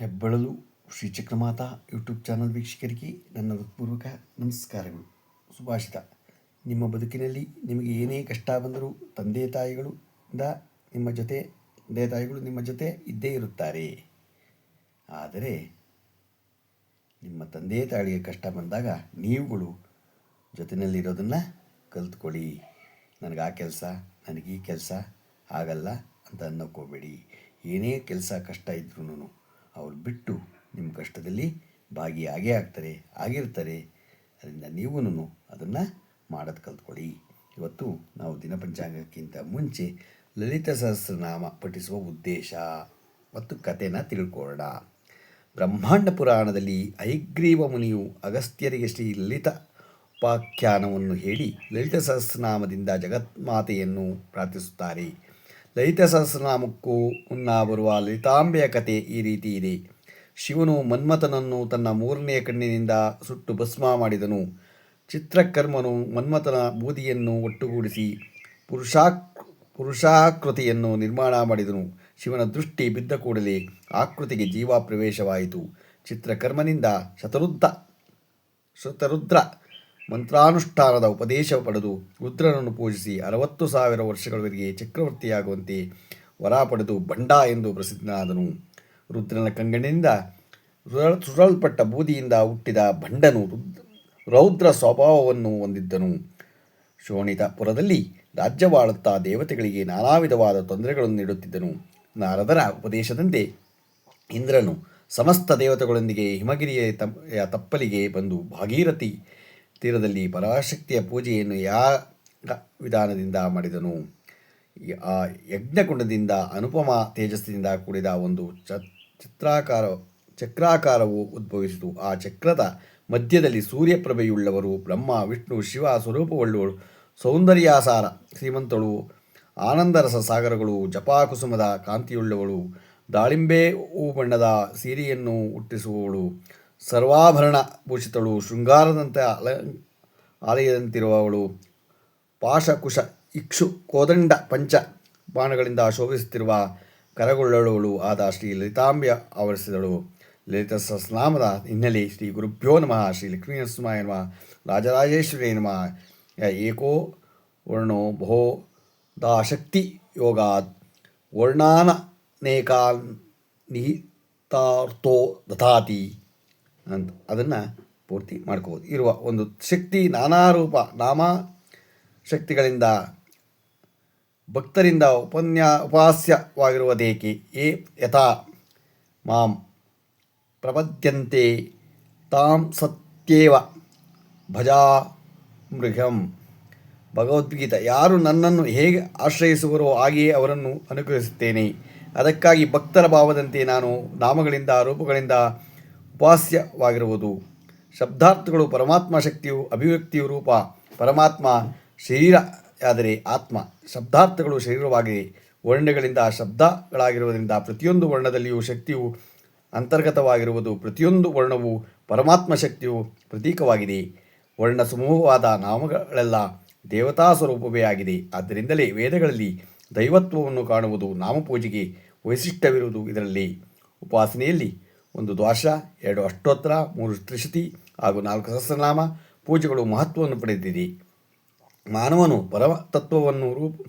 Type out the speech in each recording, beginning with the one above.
ಹೆಬ್ಬಳಲು Shri Chakramata YouTube channel ವೀಕ್ಷಕರಿಗೆ ನನ್ನ ಹೃತ್ಪೂರ್ವಕ ನಮಸ್ಕಾರಗಳು. ಸುಭಾಷಿತ. ನಿಮ್ಮ ಬದುಕಿನಲ್ಲಿ ನಿಮಗೆ ಏನೇ ಕಷ್ಟ ಬಂದರೂ ತಂದೆ ತಾಯಿಗಳು ಇಂದ ನಿಮ್ಮ ಜೊತೆ, ತಂದೆ ತಾಯಿಗಳು ನಿಮ್ಮ ಜೊತೆ ಇದ್ದೇ ಇರುತ್ತಾರೆ. ಆದರೆ ನಿಮ್ಮ ತಂದೆ ತಾಯಿಗೆ ಕಷ್ಟ ಬಂದಾಗ ನೀವುಗಳು ಜೊತೆಯಲ್ಲಿರೋದನ್ನು ಕಲ್ತ್ಕೊಳ್ಳಿ. ನನಗೆ ಆ ಕೆಲಸ, ನನಗೆ ಈ ಕೆಲಸ ಆಗಲ್ಲ ಅಂತ ಅನ್ನೋಕೋಬೇಡಿ. ಏನೇ ಕೆಲಸ ಕಷ್ಟ ಇದ್ರೂ ಅವ್ರು ಬಿಟ್ಟು ನಿಮ್ಮ ಕಷ್ಟದಲ್ಲಿ ಭಾಗಿಯಾಗೇ ಆಗ್ತಾರೆ, ಆಗಿರ್ತಾರೆ. ಅದರಿಂದ ನೀವೂ ಅದನ್ನು ಮಾಡೋದು ಕಲ್ತ್ಕೊಳ್ಳಿ. ಇವತ್ತು ನಾವು ದಿನಪಂಚಾಂಗಕ್ಕಿಂತ ಮುಂಚೆ ಲಲಿತ ಸಹಸ್ರನಾಮ ಪಠಿಸುವ ಉದ್ದೇಶ ಮತ್ತು ಕಥೆನ ತಿಳ್ಕೊಳ್ಳೋಣ. ಬ್ರಹ್ಮಾಂಡ ಪುರಾಣದಲ್ಲಿ ಐಗ್ರೀವ ಮುನಿಯು ಅಗಸ್ತ್ಯರಿಗೆ ಶ್ರೀ ಲಲಿತ ಉಪಾಖ್ಯಾನವನ್ನು ಹೇಳಿ ಲಲಿತ ಸಹಸ್ರನಾಮದಿಂದ ಜಗತ್ಮಾತೆಯನ್ನು ಪ್ರಾರ್ಥಿಸುತ್ತಾರೆ. ಲಲಿತ ಸಹಸ್ರನಾಮಕ್ಕೂ ಮುನ್ನ ಬರುವ ಲಲಿತಾಂಬೆಯ ಕತೆ ಈ ರೀತಿ ಇದೆ. ಶಿವನು ಮನ್ಮಥನನ್ನು ತನ್ನ ಮೂರನೆಯ ಕಣ್ಣಿನಿಂದ ಸುಟ್ಟು ಭಸ್ಮ ಮಾಡಿದನು. ಚಿತ್ರಕರ್ಮನು ಮನ್ಮಥನ ಬೂದಿಯನ್ನು ಒಟ್ಟುಗೂಡಿಸಿ ಪುರುಷಾ ಪುರುಷಾಕೃತಿಯನ್ನು ನಿರ್ಮಾಣ ಮಾಡಿದನು. ಶಿವನ ದೃಷ್ಟಿ ಬಿದ್ದ ಕೂಡಲೇ ಆಕೃತಿಗೆ ಜೀವ ಪ್ರವೇಶವಾಯಿತು. ಚಿತ್ರಕರ್ಮನಿಂದ ಶತರುದ್ಧ ಶತರುದ್ರ ಮಂತ್ರಾನುಷ್ಠಾನದ ಉಪದೇಶ ಪಡೆದು ರುದ್ರನನ್ನು ಪೂಜಿಸಿ ಅರವತ್ತು ಸಾವಿರ ವರ್ಷಗಳವರೆಗೆ ಚಕ್ರವರ್ತಿಯಾಗುವಂತೆ ವರ ಪಡೆದು ಬಂಡ ಎಂದು ಪ್ರಸಿದ್ಧನಾದನು. ರುದ್ರನ ಕಂಗಣಿನಿಂದ ಸುರಲ್ಪಟ್ಟ ಬೂದಿಯಿಂದ ಹುಟ್ಟಿದ ಭಂಡನು ರುದ್- ರೌದ್ರ ಸ್ವಭಾವವನ್ನು ಹೊಂದಿದ್ದನು. ಶೋಣಿತಪುರದಲ್ಲಿ ರಾಜ್ಯವಾಳುತ್ತಾ ದೇವತೆಗಳಿಗೆ ನಾನಾ ವಿಧವಾದ ತೊಂದರೆಗಳನ್ನು ನೀಡುತ್ತಿದ್ದನು. ನಾರದರ ಉಪದೇಶದಂತೆ ಇಂದ್ರನು ಸಮಸ್ತ ದೇವತೆಗಳೊಂದಿಗೆ ಹಿಮಗಿರಿಯ ತಪ್- ತಪ್ಪಲಿಗೆ ಬಂದು ಭಾಗೀರಥಿ ತೀರದಲ್ಲಿ ಪರಾಶಕ್ತಿಯ ಪೂಜೆಯನ್ನು ಯಾವ ವಿಧಾನದಿಂದ ಮಾಡಿದನು. ಆ ಯಜ್ಞಕುಂಡದಿಂದ ಅನುಪಮ ತೇಜಸ್ಸಿನಿಂದ ಕೂಡಿದ ಒಂದು ಚಿತ್ರಾಕಾರ ಚಕ್ರಾಕಾರವು ಉದ್ಭವಿಸಿತು. ಆ ಚಕ್ರದ ಮಧ್ಯದಲ್ಲಿ ಸೂರ್ಯಪ್ರಭೆಯುಳ್ಳವರು ಬ್ರಹ್ಮ, ವಿಷ್ಣು, ಶಿವ ಸ್ವರೂಪವುಳ್ಳವರು ಸೌಂದರ್ಯಾಸಾರ, ಶ್ರೀಮಂತಳು, ಆನಂದರಸ ಸಾಗರಗಳು, ಜಪಾಕುಸುಮದ ಕಾಂತಿಯುಳ್ಳವಳು, ದಾಳಿಂಬೆ ಹೂ ಬಣ್ಣದ ಸೀರೆಯನ್ನು ಹುಟ್ಟಿಸುವವಳು ಸರ್ವಾಭರಣ ಭೂಷಿತಳು ಶೃಂಗಾರದಂತೆ ಅಲ ಆಲಯದಂತಿರುವವಳು. ಪಾಶಕುಶ, ಇಕ್ಷು, ಕೋದಂಡ, ಪಂಚ ಬಾಣಗಳಿಂದ ಶೋಭಿಸುತ್ತಿರುವ ಕರಗೊಳ್ಳಳುವಳು ಆದ ಶ್ರೀ ಲಲಿತಾಂಬೆ ಆವರಿಸಿದಳು. ಲಲಿತ ಸಹಸ್ರನಾಮದ ಹಿನ್ನೆಲೆ ಶ್ರೀ ಗುರುಭ್ಯೋ ನಮಃ, ಶ್ರೀ ಲಕ್ಷ್ಮೀನರಸಿಂಹಾಯ ನಮಃ ರಾಜರಾಜೇಶ್ವರಿ ನಮಃ. ಏಕೋ ವರ್ಣೋ ಭೋ ದಾಶಕ್ತಿ ಯೋಗಾತ್ ವರ್ಣಾನೇಕಾ ನಿಹಿತಾರ್ಥೋ ದತಾತಿ ಅಂತ ಅದನ್ನು ಪೂರ್ತಿ ಮಾಡ್ಕೋಬೋದು. ಇರುವ ಒಂದು ಶಕ್ತಿ, ನಾನಾ ರೂಪ, ನಾಮ ಶಕ್ತಿಗಳಿಂದ, ಭಕ್ತರಿಂದ ಉಪನ್ಯಾ, ಉಪಾಸ್ಯವಾಗಿರುವುದೇಕೆ? ಏ ಯಥಾ, ಮಾಂ, ಪ್ರಪದ್ಯಂತೆ, ತಾಂ ಸತ್ಯೇವ, ಭಜಾ ಮೃಗಂ ಭಗವದ್ಗೀತೆ, ಯಾರು ನನ್ನನ್ನು ಹೇಗೆ ಆಶ್ರಯಿಸುವರೋ ಹಾಗೆಯೇ ಅವರನ್ನು ಅನುಗ್ರಹಿಸುತ್ತೇನೆ. ಅದಕ್ಕಾಗಿ ಭಕ್ತರ ಭಾವದಂತೆ ನಾನು ನಾಮಗಳಿಂದ, ರೂಪಗಳಿಂದ ಉಪಾಸ್ಯವಾಗಿರುವುದು ಶಬ್ದಾರ್ಥಗಳು ಪರಮಾತ್ಮ ಶಕ್ತಿಯು, ಅಭಿವ್ಯಕ್ತಿಯು ರೂಪ. ಪರಮಾತ್ಮ ಶರೀರ ಆದರೆ ಆತ್ಮ. ಶಬ್ದಾರ್ಥಗಳು ಶರೀರವಾಗಿದೆ ವರ್ಣಗಳಿಂದ ಶಬ್ದಗಳಾಗಿರುವುದರಿಂದ ಪ್ರತಿಯೊಂದು ವರ್ಣದಲ್ಲಿಯೂ ಶಕ್ತಿಯು ಅಂತರ್ಗತವಾಗಿರುವುದು. ಪ್ರತಿಯೊಂದು ವರ್ಣವು ಪರಮಾತ್ಮ ಶಕ್ತಿಯು ಪ್ರತೀಕವಾಗಿದೆ. ವರ್ಣ ಸಮೂಹವಾದ ನಾಮಗಳೆಲ್ಲ ದೇವತಾ ಸ್ವರೂಪವೇ ಆಗಿದೆ. ಆದ್ದರಿಂದಲೇ ವೇದಗಳಲ್ಲಿ ದೈವತ್ವವನ್ನು ಕಾಣುವುದು ನಾಮಪೂಜೆಗೆ ವೈಶಿಷ್ಟ್ಯವಿರುವುದು ಇದರಲ್ಲಿ. ಉಪಾಸನೆಯಲ್ಲಿ ಒಂದು ದ್ವಾಶ, ಎರಡು ಅಷ್ಟೋತ್ತರ ಮೂರು ತ್ರಿಶತಿ ಹಾಗೂ ನಾಲ್ಕು ಸಹಸ್ರನಾಮ, ಪೂಜೆಗಳು ಮಹತ್ವವನ್ನು ಪಡೆದಿದೆ. ಮಾನವನು ಪರತತ್ವವನ್ನು ರೂಪ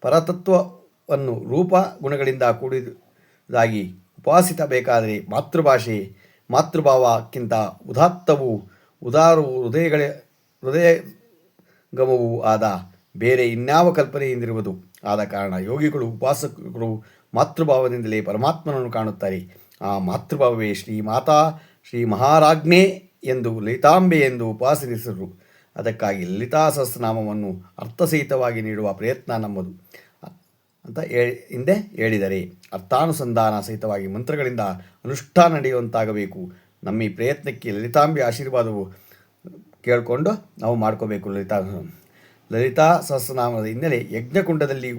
ಪರತತ್ವವನ್ನು ರೂಪ ಗುಣಗಳಿಂದ ಕೂಡಿದಾಗಿ ಉಪಾಸಿಸಬೇಕಾದರೆ ಮಾತೃಭಾಷೆ, ಮಾತೃಭಾವಕ್ಕಿಂತ ಉದಾತ್ತವು ಉದಾರು ಹೃದಯಗಳ, ಹೃದಯಗಮವೂ ಆದ ಬೇರೆ ಇನ್ಯಾವ ಕಲ್ಪನೆಯಿಂದಿರುವುದು. ಆದ ಕಾರಣ ಯೋಗಿಗಳು, ಉಪಾಸಕರು ಮಾತೃಭಾವದಿಂದಲೇ ಪರಮಾತ್ಮನನ್ನು ಕಾಣುತ್ತಾರೆ. ಆ ಮಾತೃಭಾವವೇ ಶ್ರೀ ಮಾತಾ, ಶ್ರೀ ಮಹಾರಾಜ್ಞೆ ಎಂದು ಲಲಿತಾಂಬೆ ಎಂದು ಉಪಾಸನಿಸಿದರು ಅದಕ್ಕಾಗಿ ಲಲಿತಾ ಸಹಸ್ರನಾಮವನ್ನು ಅರ್ಥಸಹಿತವಾಗಿ ನೀಡುವ ಪ್ರಯತ್ನ ನಮ್ಮದು. ಅಂತ ಹಿಂದೆ ಹೇಳಿದರೆ ಅರ್ಥಾನುಸಂಧಾನ ಸಹಿತವಾಗಿ ಮಂತ್ರಗಳಿಂದ ಅನುಷ್ಠಾನ ನಡೆಯುವಂತಾಗಬೇಕು. ನಮ್ಮ ಈ ಪ್ರಯತ್ನಕ್ಕೆ ಲಲಿತಾಂಬೆ ಆಶೀರ್ವಾದವು ಕೇಳಿಕೊಂಡು ನಾವು ಮಾಡ್ಕೋಬೇಕು ಲಲಿತಾ. ಲಲಿತಾ ಸಹಸ್ರನಾಮದ ಹಿನ್ನೆಲೆ ಯಜ್ಞಕುಂಡದಲ್ಲಿ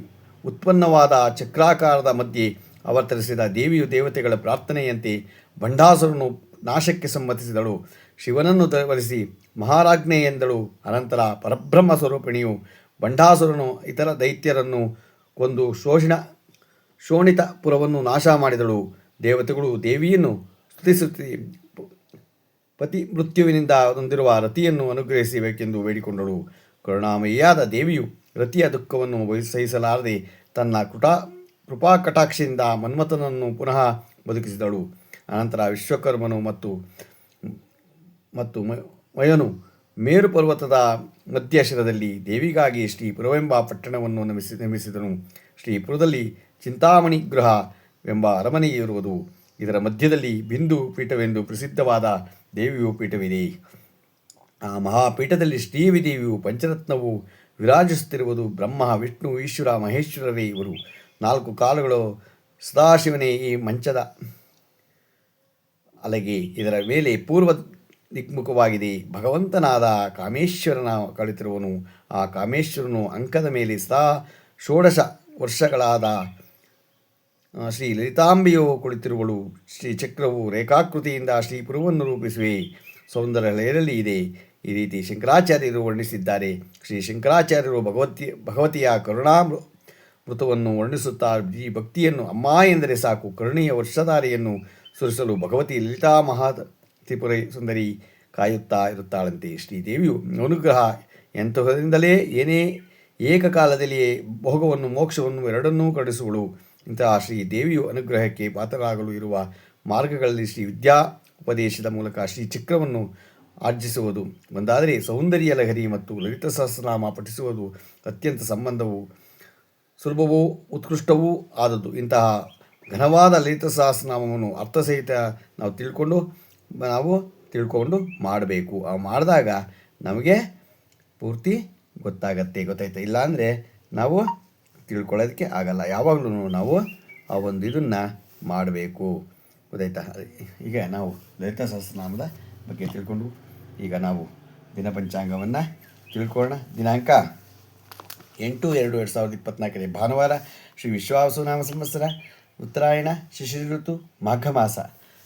ಉತ್ಪನ್ನವಾದ ಚಕ್ರಾಕಾರದ ಮಧ್ಯೆ ಅವತರಿಸಿದ ದೇವಿಯು ದೇವತೆಗಳ ಪ್ರಾರ್ಥನೆಯಂತೆ ಭಂಡಾಸುರನು ನಾಶಕ್ಕೆ ಸಮ್ಮತಿಸಿದಳು. ಶಿವನನ್ನು ಧರಿಸಿ ಮಹಾರಾಜ್ಞೆ ಎಂದಳು. ಅನಂತರ ಪರಬ್ರಹ್ಮ ಸ್ವರೂಪಿಣಿಯು ಭಂಡಾಸುರನು ಇತರ ದೈತ್ಯರನ್ನು ಕೊಂದು ಶೋಷಣ, ಶೋಣಿತಪುರವನ್ನು ನಾಶ ಮಾಡಿದಳು. ದೇವತೆಗಳು ದೇವಿಯನ್ನು ಸ್ತುತಿಸುತ್ತಿ ಪತಿ ಮೃತ್ಯುವಿನಿಂದ ಹೊಂದಿರುವ ರತಿಯನ್ನು ಅನುಗ್ರಹಿಸಬೇಕೆಂದು ಬೇಡಿಕೊಂಡಳು. ಕರುಣಾಮಯಿಯಾದ ದೇವಿಯು ರತಿಯ ದುಃಖವನ್ನು ಸಹಿಸಲಾರದೆ ತನ್ನ ಕೃಟಾ ಕೃಪಾ ಕಟಾಕ್ಷಿಯಿಂದ ಮನ್ಮಥನನ್ನು ಪುನಃ ಬದುಕಿಸಿದಳು. ಅನಂತರ ವಿಶ್ವಕರ್ಮನು ಮತ್ತು ಮತ್ತು ಮಯನು ಮೇರು ಪರ್ವತದ ಮಧ್ಯಶಿರದಲ್ಲಿ ದೇವಿಗಾಗಿ ಶ್ರೀಪುರವೆಂಬ ಪಟ್ಟಣವನ್ನು ನಿರ್ಮಿಸಿ ನಿರ್ಮಿಸಿದನು. ಶ್ರೀಪುರದಲ್ಲಿ ಚಿಂತಾಮಣಿ ಗೃಹ ಎಂಬ ಅರಮನೆ ಇರುವುದು. ಇದರ ಮಧ್ಯದಲ್ಲಿ ಬಿಂದು ಪೀಠವೆಂದು ಪ್ರಸಿದ್ಧವಾದ ದೇವಿಯು ಪೀಠವಿದೆ. ಆ ಮಹಾಪೀಠದಲ್ಲಿ ಶ್ರೀವಿದೇವಿಯು ಪಂಚರತ್ನವು ವಿರಾಜಿಸುತ್ತಿರುವುದು ಬ್ರಹ್ಮ, ವಿಷ್ಣು, ಈಶ್ವರ, ಮಹೇಶ್ವರರೇ ಇವರು. ನಾಲ್ಕು ಕಾಲುಗಳು ಸದಾಶಿವನೇ ಈ ಮಂಚದ ಅಲಗಿ ಇದರ ಮೇಲೆ ಪೂರ್ವ ದಿಕ್ಮುಖವಾಗಿದೆ. ಭಗವಂತನಾದ ಕಾಮೇಶ್ವರನ ಕಳಿತಿರುವನು. ಆ ಕಾಮೇಶ್ವರನು ಅಂಕದ ಮೇಲೆ ಸದಾ ಷೋಡಶ ವರ್ಷಗಳಾದ ಶ್ರೀ ಲಲಿತಾಂಬೆಯು ಕುಳಿತಿರುವಳು. ಶ್ರೀ ಚಕ್ರವು ರೇಖಾಕೃತಿಯಿಂದ ಶ್ರೀ ಪುರುವನ್ನು ರೂಪಿಸುವೆ. ಸೌಂದರ್ಯ ಇದೆ. ಈ ರೀತಿ ಶಂಕರಾಚಾರ್ಯರು ವರ್ಣಿಸಿದ್ದಾರೆ. ಶ್ರೀ ಶಂಕರಾಚಾರ್ಯರು ಭಗವತಿ, ಭಗವತಿಯ ಕರುಣಾ ಮೃತವನ್ನು ವರ್ಣಿಸುತ್ತಾ ಈ ಭಕ್ತಿಯನ್ನು ಅಮ್ಮ ಎಂದರೆ ಸಾಕು, ಕರುಣೆಯ ವರ್ಷಧಾರೆಯನ್ನು ಸುರಿಸಲು ಭಗವತಿ ಲಲಿತಾ ಮಹಾ ತ್ರಿಪುರ ಸುಂದರಿ ಕಾಯುತ್ತಾ ಇರುತ್ತಾಳಂತೆ. ಶ್ರೀದೇವಿಯು ಅನುಗ್ರಹ ಎಂತಹದಿಂದಲೇ ಏನೇ ಏಕಕಾಲದಲ್ಲಿಯೇ ಭೋಗವನ್ನು ಮೋಕ್ಷವನ್ನು ಎರಡನ್ನೂ ಕಡಿಸುವಳು. ಇಂತಹ ಶ್ರೀ ದೇವಿಯು ಅನುಗ್ರಹಕ್ಕೆ ಪಾತ್ರರಾಗಲು ಇರುವ ಮಾರ್ಗಗಳಲ್ಲಿ ಶ್ರೀ ವಿದ್ಯಾ ಉಪದೇಶದ ಮೂಲಕ ಶ್ರೀ ಚಕ್ರವನ್ನು ಆರ್ಜಿಸುವುದು. ಒಂದಾದರೆ ಸೌಂದರ್ಯ ಲಹರಿ ಮತ್ತು ಲಲಿತ ಸಹಸ್ರನಾಮ ಪಠಿಸುವುದು ಅತ್ಯಂತ ಸಂಬಂಧವು ಸುಲಭವೂ ಉತ್ಕೃಷ್ಟವೂ ಆದದ್ದು. ಇಂತಹ ಘನವಾದ ಲಲಿತ ಸಹಸ್ರನಾಮವನ್ನು ಅರ್ಥಸಹಿತ ನಾವು ತಿಳ್ಕೊಂಡು ನಾವು ತಿಳ್ಕೊಂಡು ಮಾಡಬೇಕು. ಆ ಮಾಡಿದಾಗ ನಮಗೆ ಪೂರ್ತಿ ಗೊತ್ತಾಗತ್ತೆ, ಗೊತ್ತಾಯ್ತು. ಇಲ್ಲಾಂದರೆ ನಾವು ತಿಳ್ಕೊಳ್ಳೋದಕ್ಕೆ ಆಗಲ್ಲ. ಯಾವಾಗಲೂ ನಾವು ಆ ಒಂದು ಇದನ್ನು ಮಾಡಬೇಕು. ಗೊತ್ತಾಯ್ತಾ? ಈಗ ನಾವು ಲಲಿತ ಸಹಸ್ರನಾಮದ ಬಗ್ಗೆ ತಿಳ್ಕೊಂಡು ಈಗ ನಾವು ದಿನಪಂಚಾಂಗವನ್ನು ತಿಳ್ಕೊಳ್ಳೋಣ. ದಿನಾಂಕ? ಎಂಟು ಎರಡು ಎರಡು ಸಾವಿರದ ಇಪ್ಪತ್ನಾಲ್ಕನೇ ಭಾನುವಾರ ಶ್ರೀ ವಿಶ್ವಾವಸುನಾಮ ಸಂವತ್ಸರ, ಉತ್ತರಾಯಣ ಶಿಶಿರ ಋತು ಮಾಘ ಮಾಸ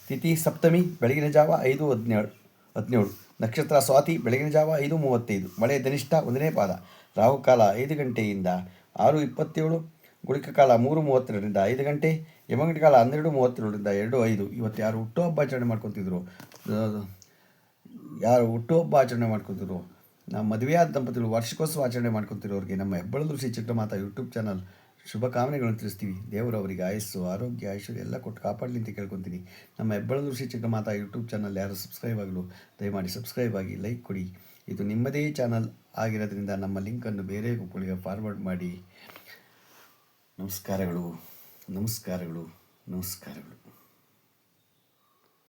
ತಿಥಿ ಸಪ್ತಮಿ, ಬೆಳಗಿನ ಜಾವ ಐದು ಹದಿನೇಳು ಹದಿನೇಳು, ನಕ್ಷತ್ರ ಸ್ವಾತಿ, ಬೆಳಗಿನ ಜಾವ ಐದು ಮೂವತ್ತೈದು, ಮಳೆ ಧನಿಷ್ಠ ಒಂದನೇ ಪಾದ ರಾಹುಕಾಲ ಐದು ಗಂಟೆಯಿಂದ ಆರು ಇಪ್ಪತ್ತೇಳು, ಗುಳಿಕ ಕಾಲ ಮೂರು ಮೂವತ್ತೆರಡರಿಂದ ಐದು ಗಂಟೆ ಯಮಗಂಟೆ ಕಾಲ ಹನ್ನೆರಡು ಮೂವತ್ತೇಳರಿಂದ ಎರಡು ಐದು. ಇವತ್ತು ಯಾರು ಹುಟ್ಟುಹಬ್ಬ ಆಚರಣೆ ಮಾಡ್ಕೊತಿದ್ರು? ಯಾರು ಹುಟ್ಟುಹಬ್ಬ ಆಚರಣೆ ಮಾಡ್ಕೊತಿದ್ರು? ನಮ್ಮ ಮದುವೆಯಾದ ದಂಪತಿಗಳು ವಾರ್ಷಿಕೋತ್ಸವ ಆಚರಣೆ ಮಾಡ್ಕೊತಿರೋರಿಗೆ ನಮ್ಮ ಹೆಬ್ಬಳದು ಶ್ರೀ ಚಕ್ರಮಾತಾ ಯೂಟ್ಯೂಬ್ ಚಾನಲ್ ಶುಭ ಕಾಮನೆಗಳನ್ನು ತಿಳಿಸ್ತೀವಿ. ದೇವರು ಅವರಿಗೆ ಆಯಸ್ಸು, ಆರೋಗ್ಯ, ಐಶ್ವರ್ಯ ಎಲ್ಲ ಕೊಟ್ಟು ಕಾಪಾಡಲಿ ಅಂತ ಕೇಳ್ಕೊತೀನಿ. ನಮ್ಮ ಹೆಬ್ಬಳದು ಶ್ರೀ ಚಕ್ರಮಾತಾ ಯೂಟ್ಯೂಬ್ ಚಾನಲ್ ಯಾರು ಸಬ್ಸ್ಕ್ರೈಬ್ ಆಗಲು ದಯಮಾಡಿ ಸಬ್ಸ್ಕ್ರೈಬ್ ಆಗಿ ಲೈಕ್ ಕೊಡಿ. ಇದು ನಿಮ್ಮದೇ ಚಾನಲ್ ಆಗಿರೋದ್ರಿಂದ ನಮ್ಮ ಲಿಂಕನ್ನು ಬೇರೆ ಗುಂಪುಗಳಿಗೆ ಫಾರ್ವರ್ಡ್ ಮಾಡಿ. ನಮಸ್ಕಾರಗಳು ನಮಸ್ಕಾರಗಳು ನಮಸ್ಕಾರಗಳು.